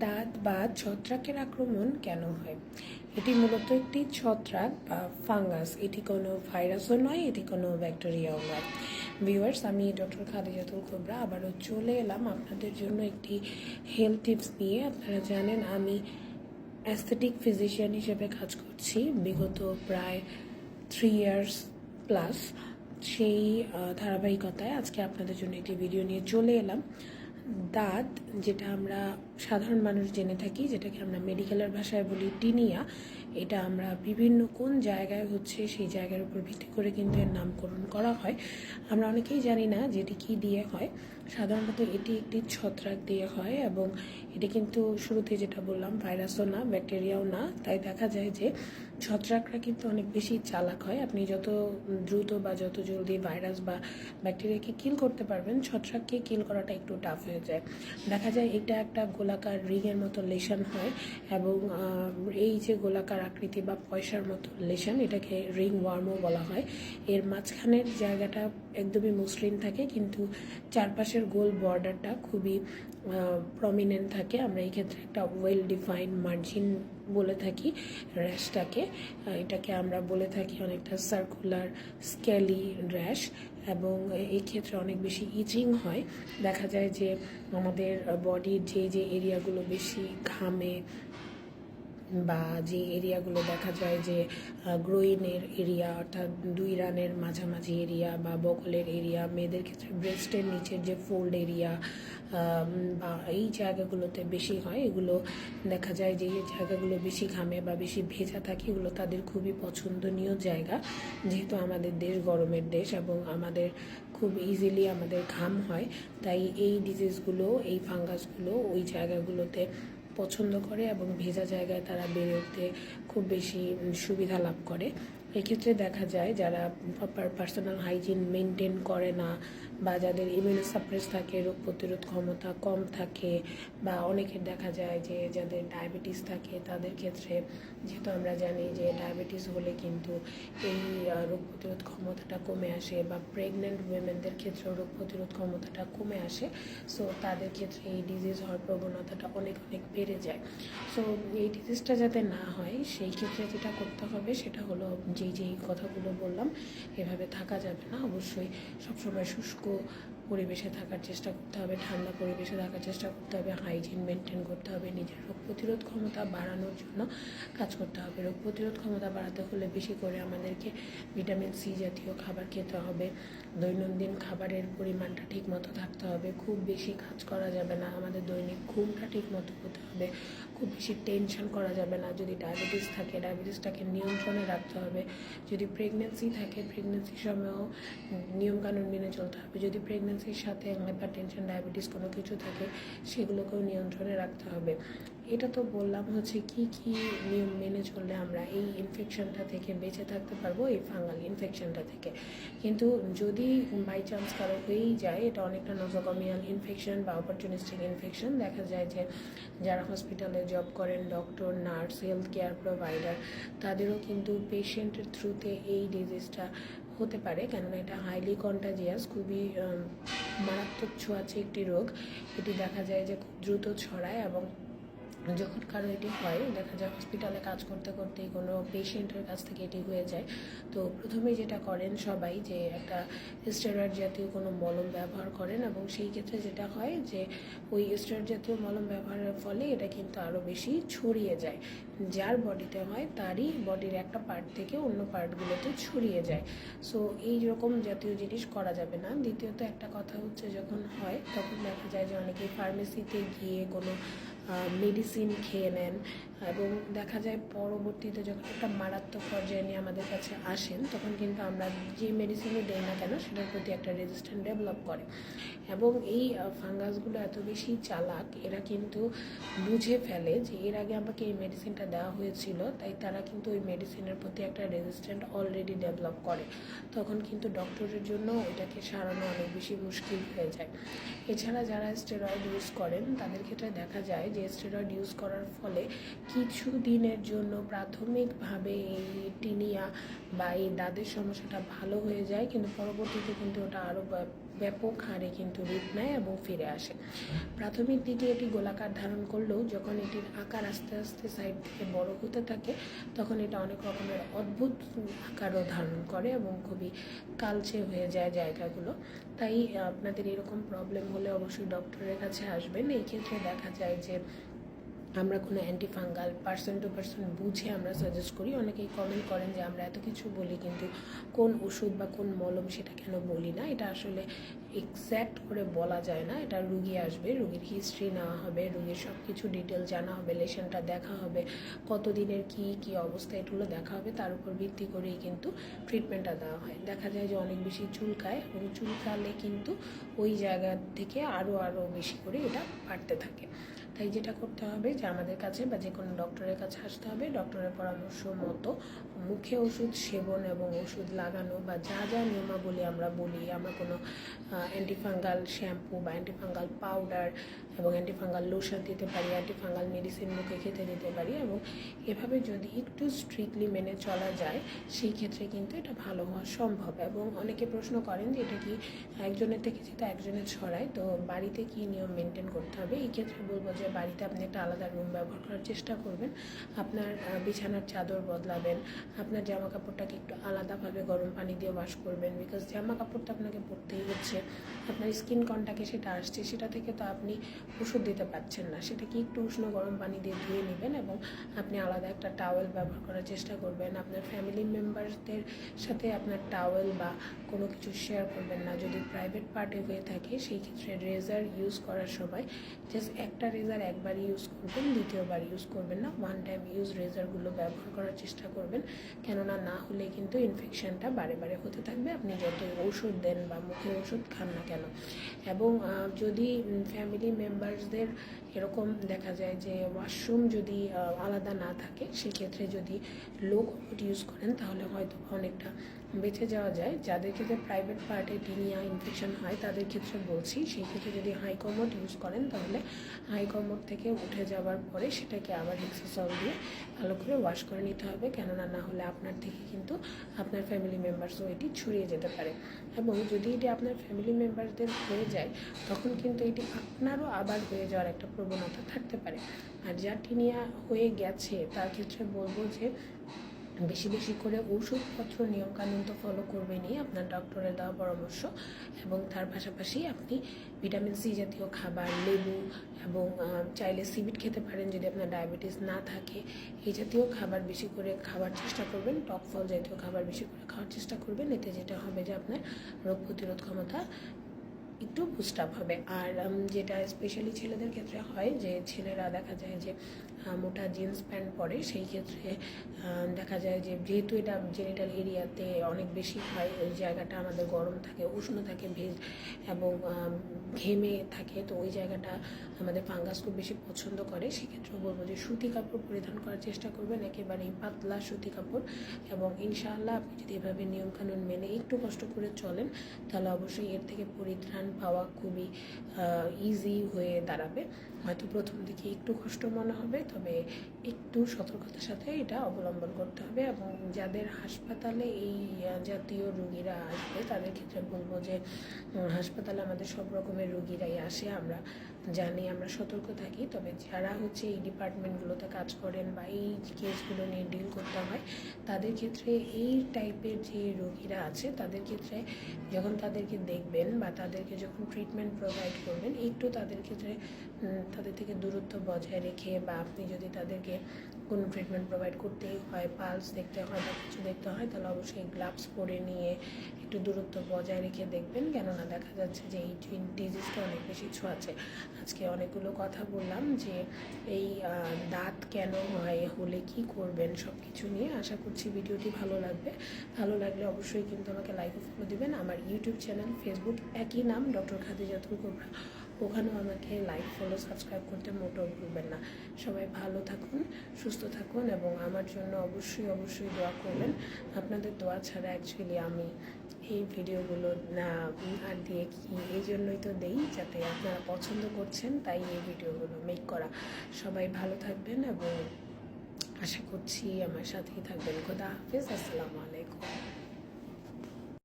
দাঁত বা ছত্রাকের আক্রমণ কেন হয়? এটি মূলত একটি ছত্রাক বা ফাঙ্গাস। এটি কোনো ভাইরাসও নয়, এটি কোনো ব্যাকটেরিয়াও নয়। ভিউয়ার্স, আমি ডক্টর খাদিজাতুল খোবরা আবারও চলে এলাম আপনাদের জন্য একটি হেলথ টিপস নিয়ে। আপনারা জানেন, আমি অ্যাস্থেটিক ফিজিশিয়ান হিসেবে কাজ করছি। বিগত প্রায় থ্রি ইয়ার্স প্লাস সেই ধারাবাহিকতায় আজকে আপনাদের জন্য একটি ভিডিও নিয়ে চলে এলাম। দাঁত যেটা আমরা সাধারণ মানুষ জেনে থাকি, যেটাকে আমরা মেডিকেলের ভাষায় বলি টিনিয়া, এটা আমরা বিভিন্ন কোন জায়গায় হচ্ছে সেই জায়গার উপর ভিত্তি করে কিন্তু এর নামকরণ করা হয়। আমরা অনেকেই জানি না যে এটি কী দিয়ে হয়। সাধারণত এটি একটি ছত্রাক দিয়ে হয় এবং এটি কিন্তু শুরুতে যেটা বললাম, ভাইরাসও না, ব্যাকটেরিয়াও না। তাই দেখা যায় যে ছত্রাকরা কিন্তু অনেক বেশি চালাক হয়। আপনি যত দ্রুত বা যত জলদি ভাইরাস বা ব্যাকটেরিয়াকে কিল করতে পারবেন, ছত্রাককে কিল করাটা একটু টাফ হয়ে যায়। দেখা যায় এটা একটা গোলাকার রিংয়ের মতো লেশন হয় এবং এই যে গোলাকার আকৃতি বা পয়সার মতো লেশন, এটাকে রিং ওয়ার্মও বলা হয়। এর মাঝখানের জায়গাটা একদমই মসৃণ থাকে, কিন্তু চারপাশের গোল বর্ডারটা খুবই প্রমিনেন্ট থাকে। আমরা এই ক্ষেত্রে একটা ওয়েল ডিফাইন্ড মার্জিন বলে থাকি, র্যাশটাকে। এটাকে আমরা বলে থাকি অনেকটা সার্কুলার স্কেলি র্যাশ এবং এই ক্ষেত্রে অনেক বেশি ইচিং হয়। দেখা যায় যে আমাদের বডির যে যে এরিয়াগুলো বেশি ঘামে বা যে এরিয়াগুলো দেখা যায় যে গ্রোইনের এরিয়া অর্থাৎ দুই রানের মাঝামাঝি এরিয়া বা বকলের এরিয়া মেয়েদের ক্ষেত্রে ব্রেস্টের নিচের যে ফোল্ড এরিয়া বা এই জায়গাগুলোতে বেশি হয়, এগুলো দেখা যায় যে জায়গাগুলো বেশি ঘামে বা বেশি ভেজা থাকে, এগুলো তাদের খুবই পছন্দনীয় জায়গা। যেহেতু আমাদের দেশ গরমের দেশ এবং আমাদের খুব ইজিলি আমাদের ঘাম হয়, তাই এই ডিজিজগুলো এই ফাঙ্গাসগুলো ওই জায়গাগুলোতে পছন্দ করে এবং ভেজা জায়গায় তারা বেড়ে উঠতে খুব বেশি সুবিধা লাভ করে। এক্ষেত্রে দেখা যায় যারা প্রপার পার্সোনাল হাইজিন মেনটেন করে না বা যাদের ইমিউনো সাপ্রেস থাকে, রোগ প্রতিরোধ ক্ষমতা কম থাকে বা অনেকের দেখা যায় যে যাদের ডায়াবেটিস থাকে, তাদের ক্ষেত্রে যেহেতু আমরা জানি যে ডায়াবেটিস হলে কিন্তু এই রোগ প্রতিরোধ ক্ষমতাটা কমে আসে বা প্রেগনেন্ট উইমেনদের ক্ষেত্রেও রোগ প্রতিরোধ ক্ষমতাটা কমে আসে সো তাদের ক্ষেত্রে এই ডিজিজ হওয়ার প্রবণতাটা অনেক অনেক বেড়ে যায়। সো এই ডিজিজটা যাতে না হয়, সেই ক্ষেত্রে যেটা করতে হবে সেটা হলো যেই যেই কথাগুলো বললাম, এভাবে থাকা যাবে না। অবশ্যই সবসময় শুষ্ক পরিবেশে থাকার চেষ্টা করতে হবে, ঠান্ডা পরিবেশে থাকার চেষ্টা করতে হবে হাইজিন মেনটেন করতে হবে, নিজের রোগ প্রতিরোধ ক্ষমতা বাড়ানোর জন্য কাজ করতে হবে। রোগ প্রতিরোধ ক্ষমতা বাড়াতে হলে বেশি করে আমাদেরকে ভিটামিন সি জাতীয় খাবার খেতে হবে। দৈনন্দিন খাবারের পরিমাণটা ঠিক মতো থাকতে হবে। খুব বেশি কাজ করা যাবে না। আমাদের দৈনিক ঘুমটা ঠিক মতো হতে হবে। খুব বেশি টেনশন করা যাবে না। যদি ডায়াবেটিস থাকে ডায়াবেটিসটাকে নিয়ন্ত্রণে রাখতে হবে। যদি প্রেগনেন্সি থাকে প্রেগনেন্সির সময়ও নিয়মকানুন মেনে চলতে হবে। যদি প্রেগনেন্সির সাথে হাইপার টেনশন ডায়াবেটিস কোনো কিছু থাকে, সেগুলোকেও নিয়ন্ত্রণে রাখতে হবে। এটা তো বললাম হচ্ছে কি কি নিয়ম মেনে চললে আমরা এই ইনফেকশনটা থেকে বেঁচে থাকতে পারব, এই ফাঙ্গাল ইনফেকশনটা থেকে। কিন্তু যদি বাই চান্স কারও হয়েই যায়, এটা অনেকটা নজোকমিয়াল ইনফেকশন বা অপরচুনিস্টিক ইনফেকশন দেখা যায় যে যারা হসপিটালে জব করেন doctor nurse health care provider তাদেরও কিন্তু পেশেন্টের থ্রুতে এই ডিজিজটা হতে পারে। কেননা এটা হাইলি কন্টাজিয়াস খুবই মারাত্মক ছোঁয়াচে একটি রোগ। এটি দেখা যায় যে খুব দ্রুত ছড়ায় এবং যখন কারও এটি হয়, দেখা যায় হসপিটালে কাজ করতে করতেই কোনো পেশেন্টের কাছ থেকে এটি হয়ে যায়। তো প্রথমেই যেটা করেন সবাই যে একটা স্টেরয়েড জাতীয় কোনো মলম ব্যবহার করেন এবং সেই ক্ষেত্রে যেটা হয় যে ওই স্টেরয়েড জাতীয় মলম ব্যবহারের ফলে এটা কিন্তু আরও বেশি ছড়িয়ে যায়। যার বডিতে হয় তারই বডির একটা পার্ট থেকে অন্য পার্টগুলোতে ছড়িয়ে যায়। সো এই রকম জাতীয় জিনিস করা যাবে না। দ্বিতীয়ত একটা কথা হচ্ছে যখন হয়, তখন দেখা যায় যে অনেকেই ফার্মেসিতে গিয়ে কোনো মেডিসিন খেয়ে নেন এবং দেখা যায় পরবর্তীতে যখন একটা মারাত্মক পর্যায়ে নিয়ে আমাদের কাছে আসেন, তখন কিন্তু আমরা যে মেডিসিনই দেই না কেন সেটার প্রতি একটা রেজিস্ট্যান্ট ডেভেলপ করে। এবং এই ফাঙ্গাসগুলো এত বেশি চালাক, এরা কিন্তু বুঝে ফেলে যে এর আগে আমাকে এই মেডিসিনটা দেওয়া হয়েছিল, তাই তারা কিন্তু ওই মেডিসিনের প্রতি একটা রেজিস্ট্যান্ট অলরেডি ডেভেলপ করে। তখন কিন্তু ডক্টরের জন্য এটাকে সারানো অনেক বেশি মুশকিল হয়ে যায়। এছাড়া যারা স্টেরয়েড ইউজ করেন, তাদের ক্ষেত্রে দেখা যায় যে স্টেরয়েড ইউজ করার ফলে কিছু দিনের জন্য প্রাথমিকভাবে এই টিনিয়া বা এই দাঁতের সমস্যাটা ভালো হয়ে যায়, কিন্তু পরবর্তীতে কিন্তু ওটা আরও ব্যাপক হারে কিন্তু রূপ নেয় এবং ফিরে আসে। প্রাথমিক দিকে এটি গোলাকার ধারণ করলেও যখন এটির আকার আস্তে আস্তে সাইড থেকে বড় হতে থাকে, তখন এটা অনেক রকমের অদ্ভুত আকারও ধারণ করে এবং খুবই কালচে হয়ে যায় জায়গাগুলো। তাই আপনাদের এরকম প্রবলেম হলে অবশ্যই ডক্টরের কাছে আসবেন। এই ক্ষেত্রে দেখা যায় যে আমরা কোনো অ্যান্টিফাঙ্গাল পার্সন টু পার্সন বুঝে আমরা সাজেস্ট করি। অনেকেই কমেন্ট করেন যে আমরা এত কিছু বলি কিন্তু কোন ওষুধ বা কোন মলম সেটা কেন বলি না? এটা আসলে এক্স্যাক্ট করে বলা যায় না। এটা রুগী আসবে, রুগীর হিস্ট্রি নেওয়া হবে, রুগীর সব কিছু ডিটেল জানা হবে লেশনটা দেখা হবে, কতদিনের কি কি অবস্থা এগুলো দেখা হবে, তার উপর ভিত্তি করেই কিন্তু ট্রিটমেন্টটা দেওয়া হয়। দেখা যায় যে অনেক বেশি চুলকায়, এবং চুলকালে কিন্তু ওই জায়গা থেকে আরও আরও বেশি করে এটা বাড়তে থাকে। তাই যেটা করতে হবে যে আমাদের কাছে বা যে কোনো ডক্টরের কাছে আসতে হবে। ডক্টরের পরামর্শ মতো মুখে ওষুধ সেবন এবং ওষুধ লাগানো বা যা যা নিয়মাবলী আমরা বলি, আমরা কোনো অ্যান্টিফাঙ্গাল শ্যাম্পু বা অ্যান্টিফাঙ্গাল পাউডার এবং অ্যান্টিফাঙ্গাল লোশন দিতে পারি অ্যান্টিফাঙ্গাল মেডিসিন মুখে খেতে দিতে পারি এবং এভাবে যদি একটু স্ট্রিক্টলি মেনে চলা যায়, সেই ক্ষেত্রে কিন্তু এটা ভালো হওয়া সম্ভব। এবং অনেকে প্রশ্ন করেন যে এটা কি একজনের থেকে যেটা একজনের ছড়ায়, তো বাড়িতে কি নিয়ম মেনটেন করতে হবে? এই ক্ষেত্রে বলব যে বাড়িতে আপনি একটা আলাদা রুম ব্যবহার করার চেষ্টা করবেন। আপনার বিছানার চাদর বদলাবেন, আপনার জামা কাপড়টাকে একটু আলাদাভাবে গরম পানি দিয়ে ওয়াশ করবেন বিকজ জামা কাপড়টা আপনাকে পরতেই হচ্ছে। আপনার স্কিন কন্টাকে সেটা আসছে, সেটা থেকে তো আপনি ওষুধ দিতে পারছেন না। সেটাকে একটু উষ্ণ গরম পানি দিয়ে ধুয়ে নেবেন এবং আপনি আলাদা একটা টাওয়েল ব্যবহার করার চেষ্টা করবেন। আপনার ফ্যামিলি মেম্বারসদের সাথে আপনার টাওয়েল বা কোনো কিছু শেয়ার করবেন না। যদি প্রাইভেট পার্টি হয়ে থাকে, সেই ক্ষেত্রে রেজার ইউজ করার সময় জাস্ট একটা রেজার একবার ইউজ করবেন, দ্বিতীয়বার ইউজ করবেন না। ওয়ান টাইম ইউজ রেজারগুলো ব্যবহার করার চেষ্টা করবেন। কেননা না হলে কিন্তু ইনফেকশনটা বারে বারে হতে থাকবে। আপনি যতই ওষুধ দেন বা মুখে ওষুধ খান না কেন। এবং যদি ফ্যামিলি মেম্বারসদের এরকম দেখা যায় যে ওয়াশরুম যদি আলাদা না থাকে, সেক্ষেত্রে যদি লো কমোড ইউজ করেন, তাহলে হয়তো অনেকটা বেঁচে যাওয়া যায়। যাদের ক্ষেত্রে প্রাইভেট পার্টে টিনিয়া ইনফেকশন হয়, তাদের ক্ষেত্রে বলছি, সেই ক্ষেত্রে যদি হাই কমোড ইউজ করেন, তাহলে হাই কমোড থেকে উঠে যাওয়ার পরে সেটাকে আবার হেক্সাসল দিয়ে ভালো করে ওয়াশ করে নিতে হবে। কেননা না হলে আপনার থেকে কিন্তু আপনার ফ্যামিলি মেম্বার্সও এটি ছড়িয়ে যেতে পারে। এবং যদি এটি আপনার ফ্যামিলি মেম্বারদের হয়ে যায়, তখন কিন্তু এটি আপনারও আবার হয়ে যাওয়ার একটা প্রবণতা থাকতে পারে। আর যা টিনিয়া হয়ে গেছে, তার ক্ষেত্রে বলব যে বেশি বেশি করে ওষুধপত্র নিয়মকানুন তো ফলো করবেনই আপনার ডক্টরের দেওয়া পরামর্শ এবং তার পাশাপাশি আপনি ভিটামিন সি জাতীয় খাবার, লেবু এবং চাইলে সিবিট খেতে পারেন যদি আপনার ডায়াবেটিস না থাকে। এই জাতীয় খাবার বেশি করে খাওয়ার চেষ্টা করবেন, টক ফল জাতীয় খাবার বেশি করে খাওয়ার চেষ্টা করবেন। এতে যেটা হবে যে আপনার রোগ প্রতিরোধ ক্ষমতা একটু বুস্ট আপ হবে। আর যেটা স্পেশালি ছেলেদের ক্ষেত্রে হয় যে ছেলেরা দেখা যায় যে মোটা জিন্স প্যান্ট পরে, সেই ক্ষেত্রে দেখা যায় যে যেহেতু এটা জেনিটাল এরিয়াতে অনেক বেশি হয়, ওই জায়গাটা আমাদের গরম থাকে, উষ্ণ থাকে, ভেজ এবং ঘেমে থাকে, তো ওই জায়গাটা আমাদের ফাঙ্গাস খুব বেশি পছন্দ করে। সেক্ষেত্রে বলব যে সুতি কাপড় পরিধান করার চেষ্টা করবেন, একেবারেই পাতলা সুতি কাপড় এবং ইনশাআল্লাহ আপনি যদি এভাবে নিয়মকানুন মেনে একটু কষ্ট করে চলেন, তাহলে অবশ্যই এর থেকে পরিত্রাণ পাওয়া খুবই ইজি হয়ে দাঁড়াবে। হয়তো প্রথম দিকে একটু কষ্ট মনে হবে তবে একটু সতর্কতার সাথে এটা অবলম্বন করতে হবে এবং যাদের হাসপাতালে এই জাতীয় রুগীরা আসবে, তাদের ক্ষেত্রে বলব যে হাসপাতালে আমাদের সব রকমের রুগীরাই আসে। আমরা জানি আমরা সতর্ক থাকি, তবে যারা হচ্ছে এই ডিপার্টমেন্টগুলোতে কাজ করেন বা এই কেসগুলো নিয়ে ডিল করতে হয়, তাদের ক্ষেত্রে এই টাইপের যে রোগীরা আছে, তাদের ক্ষেত্রে যখন তাদেরকে দেখবেন বা তাদেরকে যখন ট্রিটমেন্ট প্রোভাইড করবেন, একটু তাদের ক্ষেত্রে তাদের থেকে দূরত্ব বজায় রেখে বা আপনি যদি তাদেরকে কোনো ট্রিটমেন্ট প্রোভাইড করতেই হয় পালস দেখতে হয় বা কিছু দেখতে হয়, তাহলে অবশ্যই গ্লাভস পরে নিয়ে একটু দূরত্ব বজায় রেখে দেখবেন। কেননা দেখা যাচ্ছে যে এই ডিজিজটা অনেক বেশি ছোঁয়াচে আজকে অনেকগুলো কথা বললাম যে এই দাঁত কেন হয়, হলে কি করবেন সব কিছু নিয়ে আশা করছি ভিডিওটি ভালো লাগবে। ভালো লাগলে অবশ্যই কিন্তু আমাকে লাইক ফলো দেবেন। আমার ইউটিউব চ্যানেল ফেসবুক একই নাম ডক্টর খাদিজাতুল কোবরা ওখানেও আমাকে লাইক ফলো সাবস্ক্রাইব করতে মোটেও ভুলবেন না। সবাই ভালো থাকুন, সুস্থ থাকুন এবং আমার জন্য অবশ্যই অবশ্যই দোয়া করবেন। আপনাদের দোয়া ছাড়া অ্যাকচুয়ালি আমি এই ভিডিওগুলো না, আর দিয়ে কি, এই জন্যই তো দেই যাতে আপনারা পছন্দ করছেন তাই এই ভিডিওগুলো মেক করা। সবাই ভালো থাকবেন এবং আশা করছি আমার সাথেই থাকবেন। খোদা হাফিজ, আসসালামু আলাইকুম।